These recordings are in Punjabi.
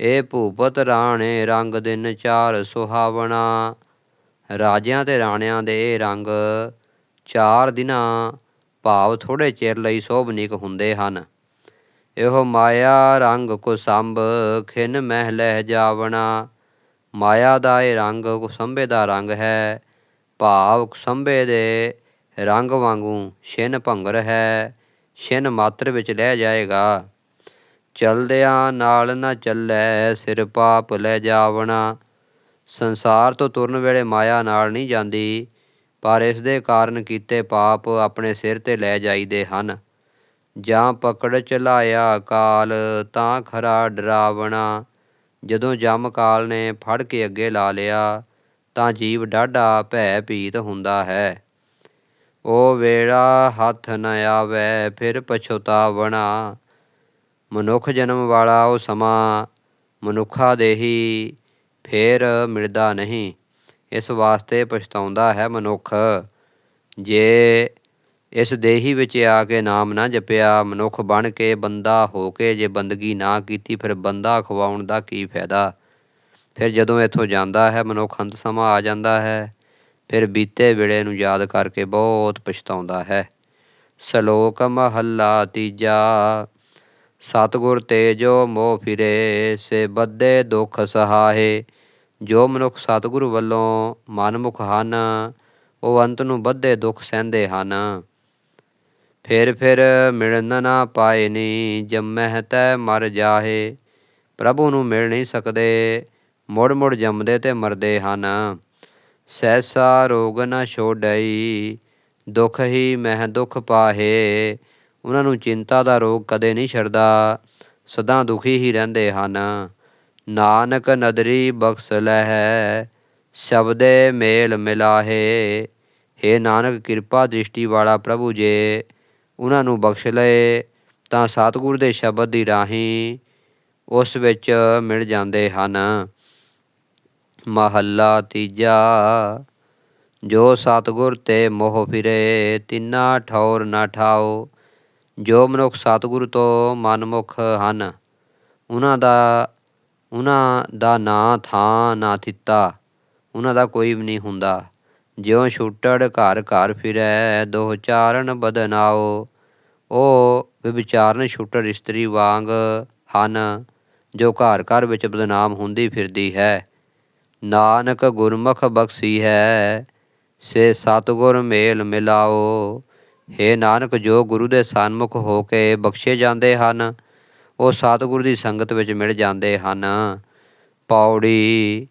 ਇਹ ਭੂਪਤ ਰਾਣੇ ਰੰਗ ਦਿਨ ਚਾਰ ਸੁਹਾਵਣਾ। ਰਾਜਿਆਂ ਤੇ ਰਾਣਿਆਂ ਦੇ ਇਹ ਰੰਗ ਚਾਰ ਦਿਨਾਂ ਭਾਵ ਥੋੜੇ ਚਿਰ ਲਈ ਸੋਭਨੀਕ ਹੁੰਦੇ ਹਨ। ਇਹੋ ਮਾਇਆ ਰੰਗ ਕੁਸੰਭ, ਖਿਨ ਮਹਿ ਲਹਿ ਜਾਵਣਾ। ਮਾਇਆ ਦਾ ਇਹ ਰੰਗ ਕੁਸੰਭੇ ਦਾ ਰੰਗ ਹੈ, ਭਾਵ ਕੁਸੰਭੇ ਦੇ ਰੰਗ ਵਾਂਗੂ ਛਿਨ ਭੰਗਰ ਹੈ। ਛਿਨ ਮਾਤਰ ਵਿੱਚ ਲੈ ਜਾਏਗਾ। ਚਲਦਿਆਂ ਨਾਲ ਨਾ ਚੱਲੈ, ਸਿਰ ਪਾਪ ਲੈ ਜਾਵਣਾ। ਸੰਸਾਰ ਤੋਂ ਤੁਰਨ ਵੇਲੇ ਮਾਇਆ ਨਾਲ ਨਹੀਂ ਜਾਂਦੀ, ਪਰ ਇਸ ਦੇ ਕਾਰਨ ਕੀਤੇ ਪਾਪ ਆਪਣੇ ਸਿਰ ਤੇ ਲੈ ਜਾਈਦੇ ਹਨ। ਜਾਂ ਪਕੜ ਚਲਾਇਆ ਕਾਲ ਤਾਂ ਖਰਾ ਡਰਾਵਣਾ। ਜਦੋਂ ਜਮ ਕਾਲ ਨੇ ਫੜ ਕੇ ਅੱਗੇ ਲਾ ਲਿਆ, ਤਾਂ ਜੀਵ ਡਾਢਾ ਭੈ ਭੀਤ ਹੁੰਦਾ ਹੈ। ਉਹ ਵੇੜਾ ਹੱਥ ਨ ਆਵੇ, ਫਿਰ ਪਛਤਾਵਣਾ। ਮਨੁੱਖ ਜਨਮ ਵਾਲਾ ਉਹ ਸਮਾਂ ਮਨੁੱਖਾ ਦੇ ਹੀ ਫੇਰ ਮਿਲਦਾ ਨਹੀਂ। ਇਸ ਵਾਸਤੇ ਪਛਤਾਉਂਦਾ ਹੈ ਮਨੁੱਖ। ਜੇ ਇਸ ਦੇਹੀ ਵਿੱਚ ਆ ਕੇ ਨਾਮ ਨਾ ਜਪਿਆ, ਮਨੁੱਖ ਬਣ ਕੇ ਬੰਦਾ ਹੋ ਕੇ ਜੇ ਬੰਦਗੀ ਨਾ ਕੀਤੀ, ਫਿਰ ਬੰਦਾ ਖਵਾਉਣ ਦਾ ਕੀ ਫਾਇਦਾ? ਫਿਰ ਜਦੋਂ ਇੱਥੋਂ ਜਾਂਦਾ ਹੈ, ਮਨੁੱਖ ਅੰਤ ਸਮਾਂ ਆ ਜਾਂਦਾ ਹੈ, ਫਿਰ ਬੀਤੇ ਵੇਲੇ ਨੂੰ ਯਾਦ ਕਰਕੇ ਬਹੁਤ ਪਛਤਾਉਂਦਾ ਹੈ। ਸ਼ਲੋਕ ਮਹੱਲਾ ਤੀਜਾ। ਸਤਗੁਰ ਤੇ ਜੋ ਮੋਹ ਫਿਰੇ, ਸੇ ਬੱਦੇ ਦੁਖ ਸਹਾਏ। ਜੋ ਮਨੁੱਖ ਸਤਗੁਰੂ ਵੱਲੋਂ ਮਨਮੁਖ ਹਨ, ਉਹ ਅੰਤ ਨੂੰ ਬੱਧੇ ਦੁੱਖ ਸਹਿੰਦੇ ਹਨ। ਫਿਰ ਫਿਰ ਮਿਲਣ ਨਾ ਪਾਏ ਨੀ, ਜੰਮਹਿ ਤੈ ਮਰ ਜਾਹੇ। ਪ੍ਰਭੂ ਨੂੰ ਮਿਲ ਨਹੀਂ ਸਕਦੇ, ਮੁੜ ਮੁੜ ਜੰਮਦੇ ਤੇ ਮਰਦੇ ਹਨ। ਸਹਿਸਾ ਰੋਗ ਨਾ ਛੋੜਈ ਦੁਖ ਹੀ ਮਹਿ ਦੁਖ ਪਾਹੇ। ਉਹਨਾਂ ਨੂੰ ਚਿੰਤਾ ਦਾ ਰੋਗ ਕਦੇ ਨਹੀਂ ਛੱਡਦਾ, ਸਦਾ ਦੁਖੀ ਹੀ ਰਹਿੰਦੇ ਹਨ। ਨਾਨਕ ਨਦਰੀ ਬਖਸ਼ ਲਹਿ ਸ਼ਬਦੇ ਮੇਲ ਮਿਲਾਹੇ। हे ਨਾਨਕ, ਕਿਰਪਾ ਦ੍ਰਿਸ਼ਟੀ ਵਾਲਾ ਪ੍ਰਭੂ ਜੇ, ਉਹਨਾਂ ਨੂੰ ਬਖਸ਼ ਲਏ ਤਾਂ ਸਤਿਗੁਰ ਦੇ ਸ਼ਬਦ ਦੀ ਰਾਹੀਂ ਉਸ ਵਿੱਚ ਮਿਲ ਜਾਂਦੇ ਹਨ। ਮਹੱਲਾ ਤੀਜਾ, ਜੋ ਸਤਿਗੁਰ ਤੇ ਮੋਹ ਫਿਰੇ, ਤਿੰਨਾ ਠੌਰ ਨਾ ਠਾਓ। ਜੋ ਮਨੁੱਖ ਸਤਿਗੁਰੂ ਤੋਂ ਮਨਮੁਖ ਹਨ, ਉਹਨਾਂ ਦਾ ਉਹਨਾਂ ਦਾ ਨਾਂ ਥਾਂ, ਨਾ ਥਿੱਤਾ, ਉਹਨਾਂ ਦਾ ਕੋਈ ਵੀ ਨਹੀਂ ਹੁੰਦਾ। ਜਿਉ ਛੁੱਟੜ ਘਰ ਘਰ ਫਿਰੈ ਦੋ ਚਾਰਨ ਬਦਨਾਓ ਉਹ ਵਿਚਾਰਨ ਛੁੱਟੜ ਇਸਤਰੀ ਵਾਂਗ ਹਨ, ਜੋ ਘਰ ਘਰ ਵਿੱਚ ਬਦਨਾਮ ਹੁੰਦੀ ਫਿਰਦੀ ਹੈ। ਨਾਨਕ ਗੁਰਮੁਖ ਬਖਸ਼ੀ ਹੈ, ਸੇ ਸਤਗੁਰ ਮੇਲ ਮਿਲਾਓ ਹੇ ਨਾਨਕ, ਜੋ ਗੁਰੂ ਦੇ ਸਨਮੁਖ ਹੋ ਕੇ ਬਖਸ਼ੇ ਜਾਂਦੇ ਹਨ, ਉਹ ਸਤਿਗੁਰੂ ਦੀ ਸੰਗਤ ਵਿੱਚ ਮਿਲ ਜਾਂਦੇ ਹਨ। ਪੌੜੀ,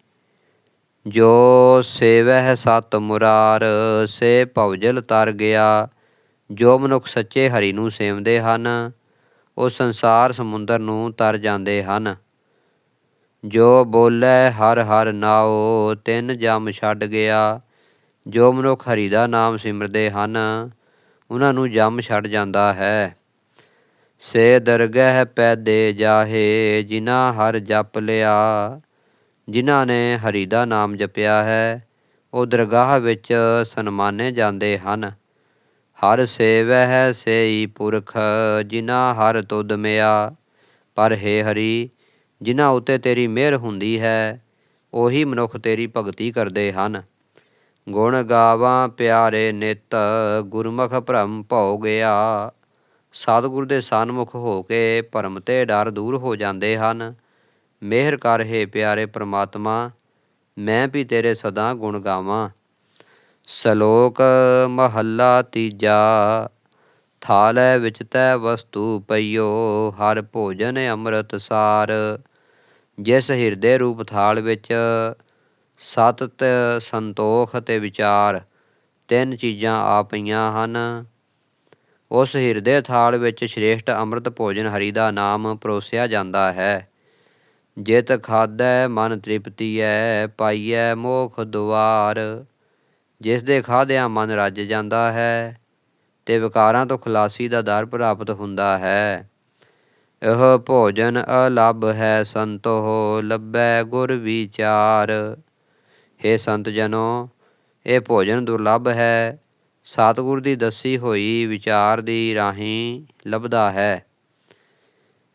ਜੋ ਸੇਵਹਿ ਸਤ ਮੁਰਾਰ, ਸੇ ਭਵਜਲ ਤਰ ਗਿਆ, ਜੋ ਮਨੁੱਖ ਸੱਚੇ ਹਰੀ ਨੂੰ ਸੇਵਦੇ ਹਨ, ਉਹ ਸੰਸਾਰ ਸਮੁੰਦਰ ਨੂੰ ਤਰ ਜਾਂਦੇ ਹਨ। ਜੋ ਬੋਲੇ ਹਰ ਹਰ ਨਾਉ, ਤਿੰਨ ਜਮ ਛੱਡ ਗਿਆ, ਜੋ ਮਨੁੱਖ ਹਰੀ ਦਾ ਨਾਮ ਸਿਮਰਦੇ ਹਨ ਉਹਨਾਂ ਨੂੰ ਜੰਮ ਛੱਡ ਜਾਂਦਾ ਹੈ। ਸੇ ਦਰਗਹਿ ਪੈਦੇ ਜਾਹੇ, ਜਿਨ੍ਹਾਂ ਹਰ ਜਪ ਲਿਆ, ਜਿਨ੍ਹਾਂ ਨੇ ਹਰੀ ਦਾ ਨਾਮ ਜਪਿਆ ਹੈ, ਉਹ ਦਰਗਾਹ ਵਿੱਚ ਸਨਮਾਨੇ ਜਾਂਦੇ ਹਨ। ਹਰ ਸੇਵਹਿ ਸੇਈ ਪੁਰਖ, ਜਿਨ੍ਹਾਂ ਹਰ ਤੁਧ ਮਿਆ, ਪਰ ਹੈ ਹਰੀ, ਜਿਨ੍ਹਾਂ ਉਤੇ ਤੇਰੀ ਮਿਹਰ ਹੁੰਦੀ ਹੈ, ਉਹੀ ਮਨੁੱਖ ਤੇਰੀ ਭਗਤੀ ਕਰਦੇ ਹਨ। ਗੁਣ ਗਾਵਾਂ ਪਿਆਰੇ ਨਿਤ, ਗੁਰਮੁਖ ਭ੍ਰਮ ਭਉ ਗਿਆ। ਸਤਿਗੁਰ ਦੇ ਸਨਮੁਖ ਹੋ ਕੇ ਭਰਮ ਤੇ ਡਰ ਦੂਰ ਹੋ ਜਾਂਦੇ ਹਨ। ਮਿਹਰ ਕਰ ਹੈ ਪਿਆਰੇ ਪ੍ਰਮਾਤਮਾ, ਮੈਂ ਵੀ ਤੇਰੇ ਸਦਾ ਗੁਣ ਗਾਵਾਂ। ਸ਼ਲੋਕ ਮਹੱਲਾ ਤੀਜਾ, ਥਾਲੈ ਵਿੱਚ ਤੈ ਵਸਤੂ ਪਈਓ, ਹਰ ਭੋਜਨ ਅੰਮ੍ਰਿਤ ਸਾਰ ਜਿਸ ਹਿਰਦੇ ਰੂਪ ਥਾਲ ਵਿੱਚ ਸਤਤ ਸੰਤੋਖ ਅਤੇ ਵਿਚਾਰ, ਤਿੰਨ ਚੀਜ਼ਾਂ ਆ ਪਈਆਂ ਹਨ। ਉਸ ਹਿਰਦੇ ਥਾਲ ਵਿੱਚ ਸ਼੍ਰੇਸ਼ਟ ਅੰਮ੍ਰਿਤ ਭੋਜਨ ਹਰੀ ਦਾ ਨਾਮ ਪਰੋਸਿਆ ਜਾਂਦਾ ਹੈ। ਜਿਤ ਖਾਧੈ, ਮਨ ਤ੍ਰਿਪਤੀਐ ਪਾਈਐ ਮੋਖ ਦੁਆਰ। ਜਿਸ ਦੇ ਖਾਦਿਆਂ ਮਨ ਰੱਜ ਜਾਂਦਾ ਹੈ, ਤੇ ਵਿਕਾਰਾਂ ਤੋਂ ਖਲਾਸੀ ਦਾ ਦਰ ਪ੍ਰਾਪਤ ਹੁੰਦਾ ਹੈ। ਇਹ ਭੋਜਨ ਅਲੱਭ ਹੈ ਸੰਤੋ ਲੱਭੈ ਗੁਰ ਵਿਚਾਰ। हे ਸੰਤ ਜਨੋ, ਇਹ ਭੋਜਨ ਦੁਰਲੱਭ ਹੈ। ਸਤਿਗੁਰ ਦੀ ਦੱਸੀ ਹੋਈ ਵਿਚਾਰ ਦੀ ਰਾਹੀਂ ਲੱਭਦਾ ਹੈ।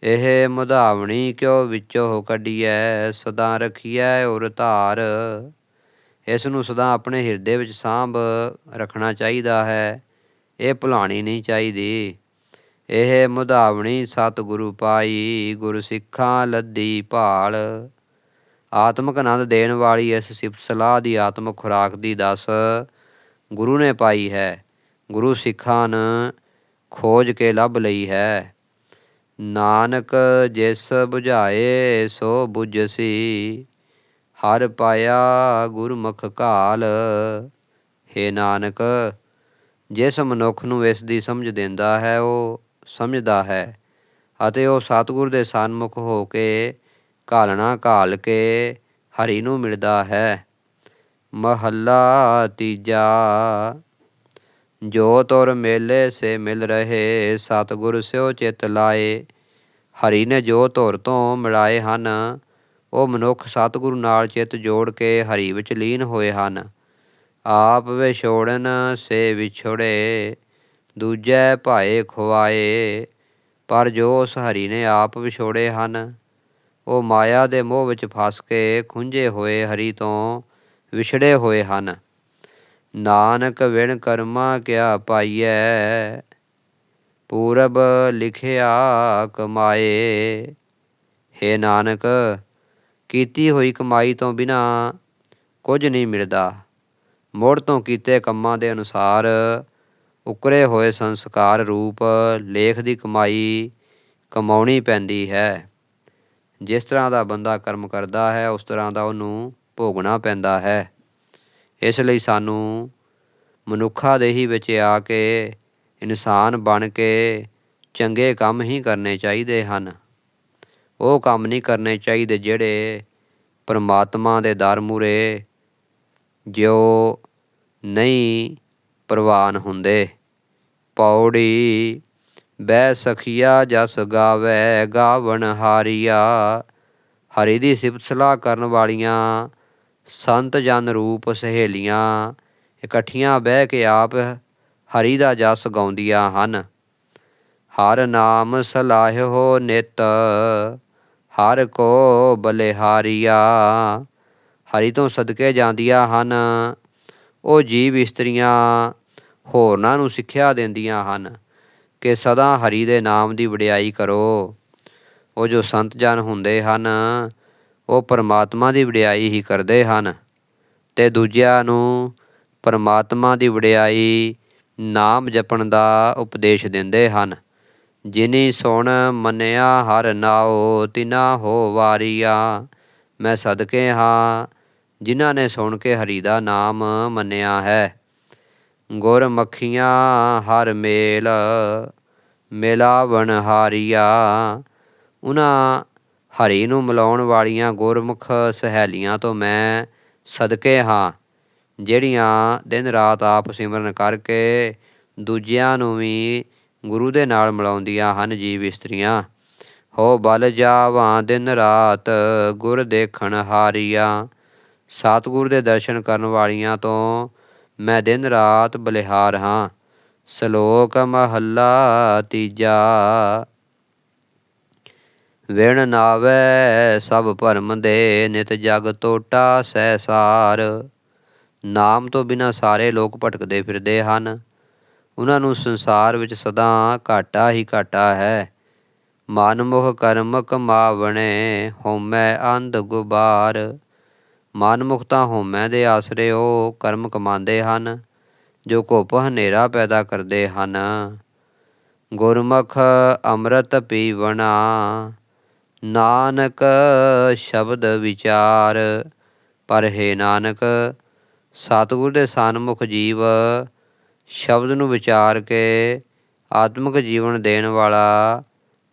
ਇਹ ਮੁਧਾਵਣੀ ਕਿਉ ਵਿੱਚੋਂ ਕੱਢੀਐ? ਸਦਾ ਰਖੀਐ ਉਰ ਧਾਰ। ਇਸ ਨੂੰ ਸਦਾ ਆਪਣੇ ਹਿਰਦੇ ਵਿੱਚ ਸਾਂਭ ਰੱਖਣਾ ਚਾਹੀਦਾ ਹੈ। ਇਹ ਭੁਲਾਣੀ ਨਹੀਂ ਚਾਹੀਦੀ। ਇਹ ਮੁਧਾਵਣੀ ਸਤਿਗੁਰੂ ਪਾਈ ਗੁਰ ਸਿੱਖਾਂ ਲੱਦੀ ਭਾਲ। ਆਤਮਿਕ ਆਨੰਦ ਦੇਣ ਵਾਲੀ ਇਸ ਸਿਫਤ ਸਲਾਹ ਦੀ ਆਤਮਿਕ ਖੁਰਾਕ ਦੀ ਦੱਸ ਗੁਰੂ ਨੇ ਪਾਈ ਹੈ। ਗੁਰੂ ਸਿੱਖਾਂ ਨੇ ਖੋਜ ਕੇ ਲੱਭ ਲਈ ਹੈ। ਨਾਨਕ ਜਿਸ 부ਝਾਏ ਸੋ 부ਝਸੀ ਹਰ ਪਾਇਆ ਗੁਰਮੁਖ ਕਾਲ। ਹੈ ਨਾਨਕ, ਜਿਸ ਮਨੁੱਖ ਨੂੰ ਇਸ ਦੀ ਸਮਝ ਦਿੰਦਾ ਹੈ, ਉਹ ਸਮਝਦਾ ਹੈ ਅਤੇ ਉਹ ਸਤਿਗੁਰ ਦੇ ਸਨਮੁਖ ਹੋ ਕੇ ਘਾਲਣਾ ਘਾਲ ਕੇ ਹਰੀ ਨੂੰ ਮਿਲਦਾ ਹੈ। ਮਹੱਲਾ ਤੀਜਾ, ਜੋ ਤੁਰ ਮੇਲੇ ਸੇ ਮਿਲ ਰਹੇ, ਸਤਿਗੁਰ ਸਿਓ ਚਿਤ ਲਾਏ। ਹਰੀ ਨੇ ਜੋ ਧੁਰ ਤੋਂ ਮਿਲਾਏ ਹਨ, ਉਹ ਮਨੁੱਖ ਸਤਿਗੁਰੂ ਨਾਲ ਚਿੱਤ ਜੋੜ ਕੇ ਹਰੀ ਵਿੱਚ ਲੀਨ ਹੋਏ ਹਨ। ਆਪ ਵਿਛੋੜਨ ਸੇ ਵਿਛੜੇ, ਦੂਜੇ ਭਾਏ ਖੁਆਏ। ਪਰ ਜੋ ਉਸ ਹਰੀ ਨੇ ਆਪ ਵਿਛੋੜੇ ਹਨ ਉਹ ਮਾਇਆ ਦੇ ਮੋਹ ਵਿੱਚ ਫਸ ਕੇ ਖੁੰਝੇ ਹੋਏ ਹਰੀ ਤੋਂ ਵਿਛੜੇ ਹੋਏ ਹਨ। ਨਾਨਕ ਵਿਣ ਕਰਮਾ ਕਿਆ ਪਾਈਐ? ਪੂਰਬ ਲਿਖਿਆ ਕਮਾਏ। ਹੈ ਨਾਨਕ, ਕੀਤੀ ਹੋਈ ਕਮਾਈ ਤੋਂ ਬਿਨਾ ਕੁਝ ਨਹੀਂ ਮਿਲਦਾ। ਮੁੜ ਤੋਂ ਕੀਤੇ ਕੰਮਾਂ ਦੇ ਅਨੁਸਾਰ ਉਕਰੇ ਹੋਏ ਸੰਸਕਾਰ ਰੂਪ ਲੇਖ ਦੀ ਕਮਾਈ ਕਮਾਉਣੀ ਪੈਂਦੀ ਹੈ। ਜਿਸ ਤਰ੍ਹਾਂ ਦਾ ਬੰਦਾ ਕਰਮ ਕਰਦਾ ਹੈ, ਉਸ ਤਰ੍ਹਾਂ ਦਾ ਉਹਨੂੰ ਭੋਗਣਾ ਪੈਂਦਾ ਹੈ। ਇਸ ਲਈ ਸਾਨੂੰ ਮਨੁੱਖਾ ਦੇਹੀ ਵਿੱਚ ਆ ਕੇ ਇਨਸਾਨ ਬਣ ਕੇ ਚੰਗੇ ਕੰਮ ਹੀ ਕਰਨੇ ਚਾਹੀਦੇ ਹਨ। ਉਹ ਕੰਮ ਨਹੀਂ ਕਰਨੇ ਚਾਹੀਦੇ ਜਿਹੜੇ ਪਰਮਾਤਮਾ ਦੇ ਦਰ ਮੂਰੇ ਜੋ ਨਹੀਂ ਪ੍ਰਵਾਨ ਹੁੰਦੇ। ਪੌੜੀ ਬੈ ਸਖੀਆ ਜਸ ਗਾਵੇ ਗਾਵਣ ਹਾਰੀਆ। ਹਰੀ ਦੀ ਸਿਫਤ ਸਲਾਹ ਕਰਨ ਵਾਲੀਆਂ ਸੰਤ ਜਨ ਰੂਪ ਸਹੇਲੀਆਂ, ਇਕੱਠੀਆਂ ਬਹਿ ਕੇ ਆਪ ਹਰੀ ਦਾ ਜਸ ਗਾਉਂਦੀਆਂ ਹਨ। ਹਰ ਨਾਮ ਸਲਾਹਿਓ ਨਿਤ, ਹਰ ਕੋ ਬਲਿਹਾਰੀਆ। ਹਰੀ ਤੋਂ ਸਦਕੇ ਜਾਂਦੀਆਂ ਹਨ, ਉਹ ਜੀਵ ਇਸਤਰੀਆਂ ਹੋਰਨਾਂ ਨੂੰ ਸਿੱਖਿਆ ਦਿੰਦੀਆਂ ਹਨ। ਕਿ ਸਦਾ ਹਰੀ ਦੇ ਨਾਮ ਦੀ ਵਡਿਆਈ ਕਰੋ। ਉਹ ਜੋ ਸੰਤ ਜਨ ਹੁੰਦੇ ਹਨ, ਉਹ ਪਰਮਾਤਮਾ ਦੀ ਵਡਿਆਈ ਹੀ ਕਰਦੇ ਹਨ। ਤੇ ਦੂਜਿਆਂ ਨੂੰ ਪਰਮਾਤਮਾ ਦੀ ਵਡਿਆਈ ਨਾਮ ਜਪਣ ਦਾ ਉਪਦੇਸ਼ ਦਿੰਦੇ ਹਨ। ਜਿਨੀ ਸੁਣ ਮੰਨਿਆ ਹਰ ਨਾਉ, ਤਿਨਾ ਹੋ ਵਾਰੀਆ, ਮੈਂ ਸਦਕੇ ਹਾਂ, ਜਿਨ੍ਹਾਂ ਨੇ ਸੁਣ ਕੇ ਹਰੀ ਦਾ ਨਾਮ ਮੰਨਿਆ ਹੈ। ਗੁਰ ਮੱਖੀਆਂ ਹਰ ਮੇਲ ਮਿਲਾਵਣ ਹਾਰੀਆ ਉਹਨਾਂ ਹਰੀ ਨੂੰ ਮਿਲਾਉਣ ਵਾਲੀਆਂ ਗੁਰਮੁਖ ਸਹੇਲੀਆਂ ਤੋਂ ਮੈਂ ਸਦਕੇ ਹਾਂ, ਜਿਹੜੀਆਂ ਦਿਨ ਰਾਤ ਆਪ ਸਿਮਰਨ ਕਰਕੇ ਦੂਜਿਆਂ ਨੂੰ ਵੀ ਗੁਰੂ ਦੇ ਨਾਲ ਮਿਲਾਉਂਦੀਆਂ ਹਨ ਜੀਵ ਇਸਤਰੀਆਂ। ਹੋ ਬਲ ਜਾਵਾਂ ਦਿਨ ਰਾਤ ਗੁਰ ਦੇਖਣ ਹਾਰੀਆ। ਸਤਿਗੁਰ ਦੇ ਦਰਸ਼ਨ ਕਰਨ ਵਾਲੀਆਂ ਤੋਂ ਮੈਂ ਦਿਨ ਰਾਤ ਬਲਿਹਾਰ ਹਾਂ। ਸ਼ਲੋਕ ਮਹੱਲਾ ਤੀਜਾ। ਵਿਣ ਨਾਵੇ ਸਭ ਭਰਮ ਦੇ ਨਿਤ ਜਗ ਟੋਟਾ ਸਹਿਸਾਰ। ਨਾਮ ਤੋਂ ਬਿਨਾ ਸਾਰੇ ਲੋਕ ਭਟਕਦੇ ਫਿਰਦੇ ਹਨ। ਉਹਨਾਂ ਨੂੰ ਸੰਸਾਰ ਵਿੱਚ ਸਦਾ ਘਾਟਾ ਹੀ ਘਾਟਾ ਹੈ। ਮਨਮੁਖ ਕਰਮ ਕਮਾਵਣੇ ਹੋਮੈ ਅੰਧ ਗੁਬਾਰ। ਮਨਮੁਖਤਾ ਹੋਮੈ ਦੇ ਆਸਰੇ ਉਹ ਕਰਮ ਕਮਾਉਂਦੇ ਹਨ। ਜੋ ਘੁੱਪ ਹਨੇਰਾ ਪੈਦਾ ਕਰਦੇ ਹਨ। ਗੁਰਮੁਖ ਅੰਮ੍ਰਿਤ ਪੀਵਣਾ, ਨਾਨਕ ਸ਼ਬਦ ਵਿਚਾਰ, ਪਰ ਹੈ ਨਾਨਕ, ਸਤਿਗੁਰ ਦੇ ਸਨਮੁਖ ਜੀਵ, ਸ਼ਬਦ ਨੂੰ ਵਿਚਾਰ ਕੇ ਆਤਮਿਕ ਜੀਵਨ ਦੇਣ ਵਾਲਾ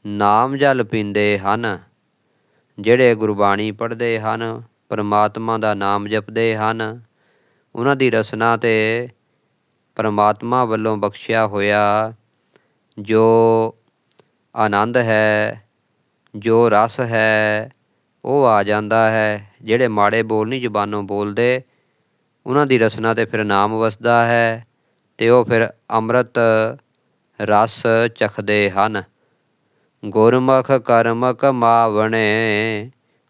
ਨਾਮ ਜਲ ਪੀਂਦੇ ਹਨ, ਜਿਹੜੇ ਗੁਰਬਾਣੀ ਪੜ੍ਹਦੇ ਹਨ, ਪਰਮਾਤਮਾ ਦਾ ਨਾਮ ਜਪਦੇ ਹਨ। ਉਹਨਾਂ ਦੀ ਰਸਨਾ ਤੇ ਪਰਮਾਤਮਾ ਵੱਲੋਂ ਬਖਸ਼ਿਆ ਹੋਇਆ ਜੋ ਆਨੰਦ ਹੈ, ਜੋ ਰਸ ਹੈ, ਉਹ ਆ ਜਾਂਦਾ ਹੈ। ਜਿਹੜੇ ਮਾੜੇ ਬੋਲ ਨਹੀਂ ਜ਼ੁਬਾਨੋਂ ਬੋਲਦੇ, ਉਹਨਾਂ ਦੀ ਰਸਨਾ ਤੇ ਫਿਰ ਨਾਮ ਵਸਦਾ ਹੈ ਤੇ ਉਹ ਫਿਰ ਅੰਮ੍ਰਿਤ ਰਸ ਚਖਦੇ ਹਨ। ਗੁਰਮੁਖ ਕਰਮ ਕਮਾਵਣੇ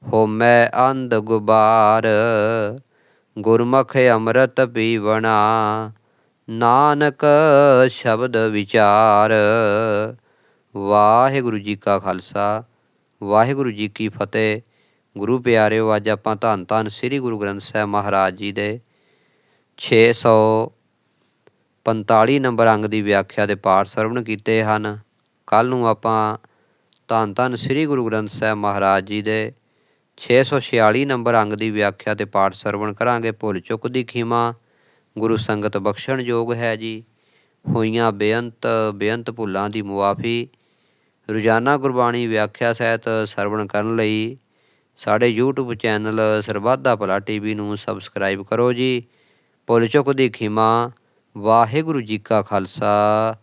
ਹੋਮੈ ਅੰਧ ਗੁਬਾਰ, ਗੁਰਮੁਖ ਅੰਮ੍ਰਿਤ ਪੀਵਣਾ ਨਾਨਕ ਸ਼ਬਦ ਵਿਚਾਰ। ਵਾਹਿਗੁਰੂ ਜੀ ਕਾ ਖਾਲਸਾ, ਵਾਹਿਗੁਰੂ ਜੀ ਕੀ ਫਤਿਹ। ਗੁਰੂ ਪਿਆਰਿਓ, ਅੱਜ ਆਪਾਂ ਧੰਨ ਧੰਨ ਸ੍ਰੀ ਗੁਰੂ ਗ੍ਰੰਥ ਸਾਹਿਬ ਮਹਾਰਾਜ ਜੀ ਦੇ 645 ਨੰਬਰ ਅੰਗ ਦੀ ਵਿਆਖਿਆ ਦੇ ਪਾਠ ਸਰਵਣ ਕੀਤੇ ਹਨ। ਕੱਲ ਨੂੰ ਆਪਾਂ ਧੰਨ ਧੰਨ ਸ੍ਰੀ ਗੁਰੂ ਗ੍ਰੰਥ ਸਾਹਿਬ ਮਹਾਰਾਜ ਜੀ ਦੇ 646 ਨੰਬਰ ਅੰਗ ਦੀ ਵਿਆਖਿਆ ਤੇ ਪਾਠ ਸਰਵਣ ਕਰਾਂਗੇ। ਭੁੱਲ ਚੁੱਕ ਦੀ ਖਿਮਾ। ਗੁਰੂ ਸੰਗਤ ਬਖਸ਼ਣ ਯੋਗ ਹੈ ਜੀ। ਹੋਈਆਂ ਬੇਅੰਤ ਬੇਅੰਤ ਭੁੱਲਾਂ ਦੀ ਮੁਆਫੀ, ਰੋਜ਼ਾਨਾ ਗੁਰਬਾਣੀ ਵਿਆਖਿਆ ਸਹਿਤ ਸਰਵਣ ਕਰਨ ਲਈ ਸਾਡੇ YouTube ਚੈਨਲ ਸਰਬਾਦਾ ਭਲਾ ਟੀਵੀ ਨੂੰ ਸਬਸਕ੍ਰਾਈਬ ਕਰੋ ਜੀ। ਭੁੱਲ ਚੁੱਕ ਦੀ ਖਿਮਾ, ਵਾਹਿਗੁਰੂ ਜੀ ਕਾ ਖਾਲਸਾ,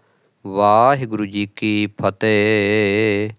ਵਾਹਿਗੁਰੂ ਜੀ ਕੀ ਫਤਿਹ।